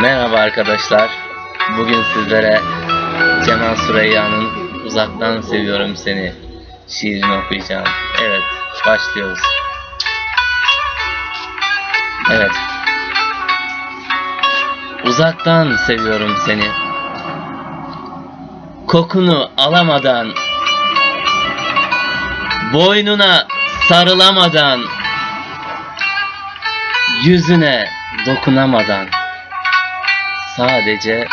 Merhaba arkadaşlar. Bugün sizlere Cemal Süreyya'nın Uzaktan Seviyorum Seni şiirini okuyacağım. Evet, başlıyoruz. Evet. Uzaktan seviyorum seni. Kokunu alamadan, boynuna sarılamadan, yüzüne dokunamadan sadece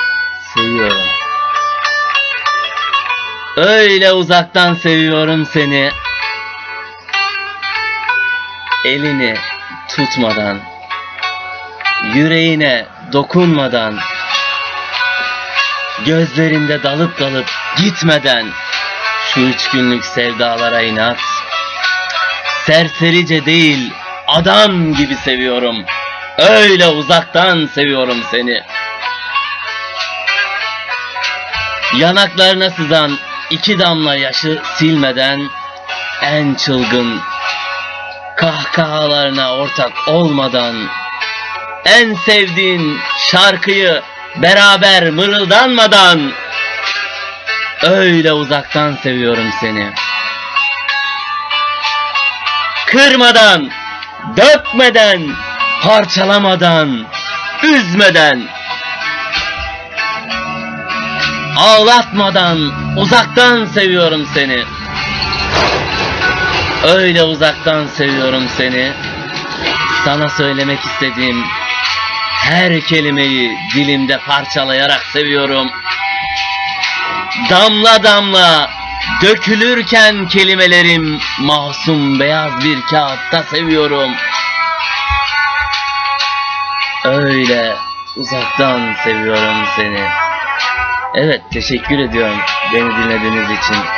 seviyorum. Öyle uzaktan seviyorum seni. Elini tutmadan, yüreğine dokunmadan, gözlerinde dalıp dalıp gitmeden şu üç günlük sevdalara inat. Serserice değil, adam gibi seviyorum. Öyle uzaktan seviyorum seni. Yanaklarına sızan iki damla yaşı silmeden en çılgın kahkahalarına ortak olmadan en sevdiğin şarkıyı beraber mırıldanmadan öyle uzaktan seviyorum seni. Kırmadan, dökmeden, parçalamadan, üzmeden, ağlatmadan, uzaktan seviyorum seni. Öyle uzaktan seviyorum seni. Sana söylemek istediğim her kelimeyi dilimde parçalayarak seviyorum. Damla damla dökülürken kelimelerim masum beyaz bir kağıtta seviyorum. Öyle uzaktan seviyorum seni. Evet teşekkür ediyorum beni dinlediğiniz için.